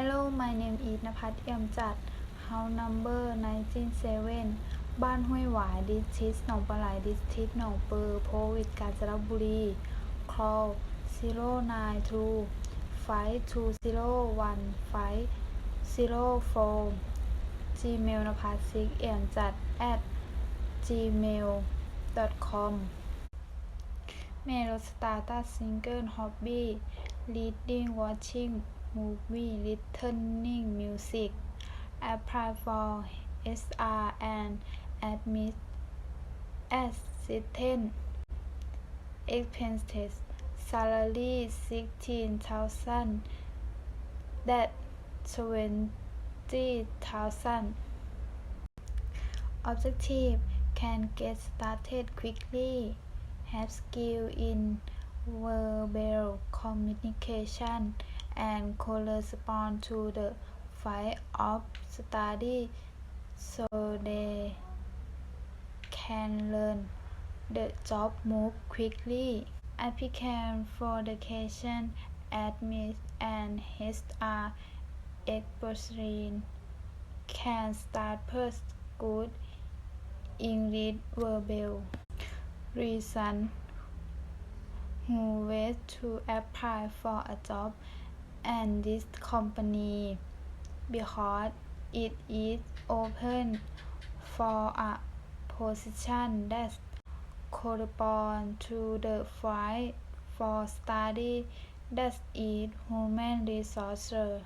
Hello my name is นภัสเอี่ยมจัด House number 197 บ้านห้วยหวาย District หนองปลาไหล District หนองเปอโพวิดกาญจนบุรี Call 092 520 1504 Gmail นภัสซิกเอี่ยมจัด at gmail com แม่รถสตาร์ตัดซิงเกิลฮอบบี้ reading watching movie listening music apply for SR and admit assistant. Expenses. Salary 16,000 that 20,000 Objective. Can get started quickly, have skill in verbal communication, and correspond to the field of study so they can learn the job move quickly. Applicant for the education, admit and HR expertise can start first. Good. English verbal reason. Who wish to apply for a job and this company because it is open for a position that correspond to the field for study that is human resources